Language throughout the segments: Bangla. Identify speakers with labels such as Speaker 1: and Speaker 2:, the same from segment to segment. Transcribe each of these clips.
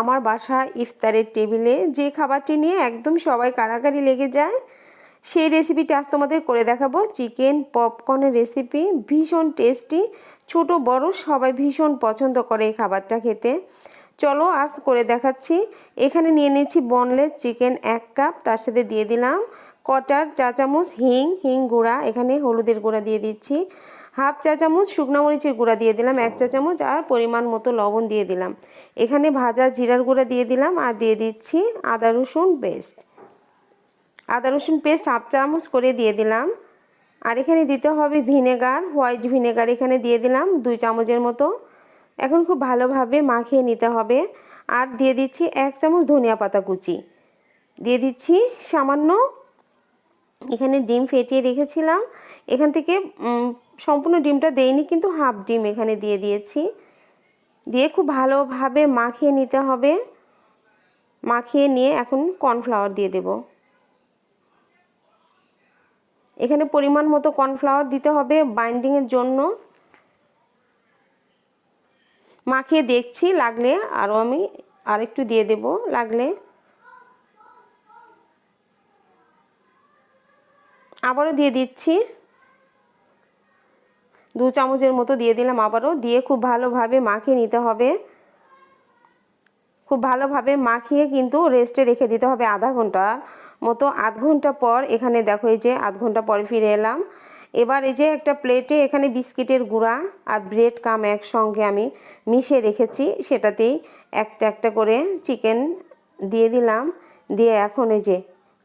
Speaker 1: আমার বাসা ইফতারের টেবিলে যে খাবারটি নিয়ে একদম সবাই কারাকারি লেগে যায়, সেই রেসিপিটি আজ তোমাদের করে দেখাবো। চিকেন পপকর্নের রেসিপি ভীষণ টেস্টি ছোট, বড়, সবাই ভীষণ পছন্দ করে এই খাবারটা খেতে। চলো আজ করে দেখাচ্ছি। এখানে নিয়ে নিয়েছি বনলেস চিকেন এক কাপ তার সাথে দিয়ে দিলাম। কটার চা চামচ হিং হিং গুঁড়া, এখানে হলুদের গুঁড়া দিয়ে দিচ্ছি। হাফ চা চামচ শুকনো মরিচের গুঁড়া দিয়ে দিলাম, এক চা চামচ আর পরিমাণ মতো লবণ দিয়ে দিলাম। এখানে ভাজা জিরার গুঁড়া দিয়ে দিলাম, আর দিয়ে দিচ্ছি আদা রসুন পেস্ট। আদা রসুন পেস্ট হাফ চামচ করে দিয়ে দিলাম। আর এখানে দিতে হবে ভিনেগার, হোয়াইট ভিনেগার এখানে দিয়ে দিলাম দুই চামচের মতো। এখন খুব ভালোভাবে মাখিয়ে নিতে হবে। আর দিয়ে দিচ্ছি এক চামচ ধনিয়া পাতা কুচি। দিয়ে দিচ্ছি সামান্য এখানে ডিম ফেটিয়ে রেখেছিলাম। এখান থেকে সম্পূর্ণ ডিমটা দেইনি, কিন্তু হাফ ডিম এখানে দিয়ে দিয়েছি। দিয়ে খুব ভালোভাবে মাখিয়ে নিতে হবে। মাখিয়ে নিয়ে এখন কর্নফ্লাওয়ার দিয়ে দেব। এখানে পরিমাণ মতো কর্নফ্লাওয়ার দিতে হবে বাইন্ডিংয়ের জন্য। মাখিয়ে দেখছি, লাগলে আরও আমি আরেকটু দিয়ে দেব। লাগলে আবারও দিয়ে দিচ্ছি। দু চামচের মতো দিয়ে দিলাম আবারও। দিয়ে খুব ভালোভাবে মাখিয়ে নিতে হবে। খুব ভালোভাবে মাখিয়ে কিন্তু রেস্টে রেখে দিতে হবে আধা ঘণ্টা মতো। আধ ঘণ্টা পর এখানে দেখো এই যে আধ ঘণ্টা পরে ফিরে এলাম। এবার এই যে একটা প্লেটে এখানে বিস্কিটের গুঁড়া আর ব্রেড কাম একসঙ্গে আমি মিশিয়ে রেখেছি। সেটাতেই একটা একটা করে চিকেন দিয়ে দিলাম। দিয়ে এখন এই যে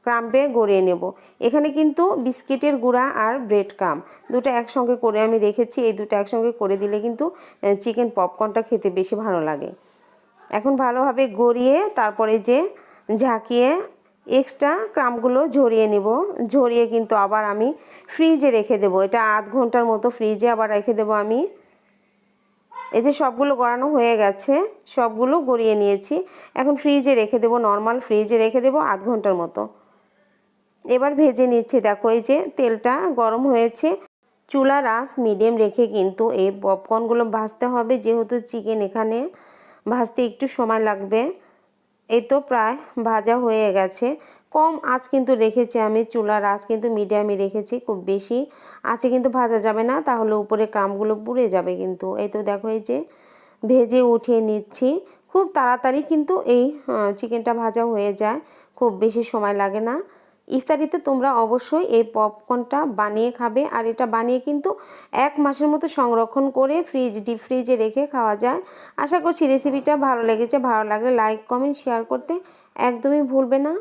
Speaker 1: ক্রাম্পে গড়িয়ে নেব। এখানে কিন্তু বিস্কিটের গুঁড়া আর ব্রেড কাম দুটো একসঙ্গে করে আমি রেখেছি। এই দুটো একসঙ্গে করে দিলে কিন্তু চিকেন পপকর্নটা খেতে বেশি ভালো লাগে। এখন ভালোভাবে গড়িয়ে তারপরে যে ঝাঁকিয়ে এক্সট্রা ক্রামগুলো ঝরিয়ে নেব। ঝরিয়ে কিন্তু আবার আমি ফ্রিজে রেখে দেবো। এটা আধ ঘণ্টার মতো ফ্রিজে আবার রেখে দেবো আমি। এই যে সবগুলো গড়ানো হয়ে গেছে, সবগুলো গড়িয়ে নিয়েছি। এখন ফ্রিজে রেখে দেবো, নর্মাল ফ্রিজে রেখে দেবো আধ ঘণ্টার মতো। এবার ভেজে নিচ্ছি। দেখো এই যে তেলটা গরম হয়েছে। চুলা রাস মিডিয়াম রেখে কিন্তু এই পপকর্নগুলো ভাজতে হবে। যেহেতু চিকেন এখানে ভাজতে একটু সময় লাগবে। এ তো প্রায় ভাজা হয়ে গেছে। কম আঁচ কিন্তু রেখেছি আমি। চুলার আঁচ কিন্তু মিডিয়ামে রেখেছি খুব বেশি। আঁচে কিন্তু ভাজা যাবে না, তাহলে উপরে কামগুলো পুড়ে যাবে কিন্তু। এই তো দেখো এই যে ভেজে উঠিয়ে নিচ্ছি। খুব তাড়াতাড়ি কিন্তু এই চিকেনটা ভাজা হয়ে যায়। খুব বেশি সময় লাগে না। ইফতারিতে তোমরা অবশ্যই এই পপকর্নটা বানিয়ে খাবে। আর এটা বানিয়ে কিন্তু এক মাসের মতো সংরক্ষণ করে ফ্রিজ ডিপ ফ্রিজে রেখে খাওয়া যায়। আশা করছি রেসিপিটা ভালো লেগেছে। ভালো লাগলে লাইক কমেন্ট শেয়ার করতে একদমই ভুলবে না।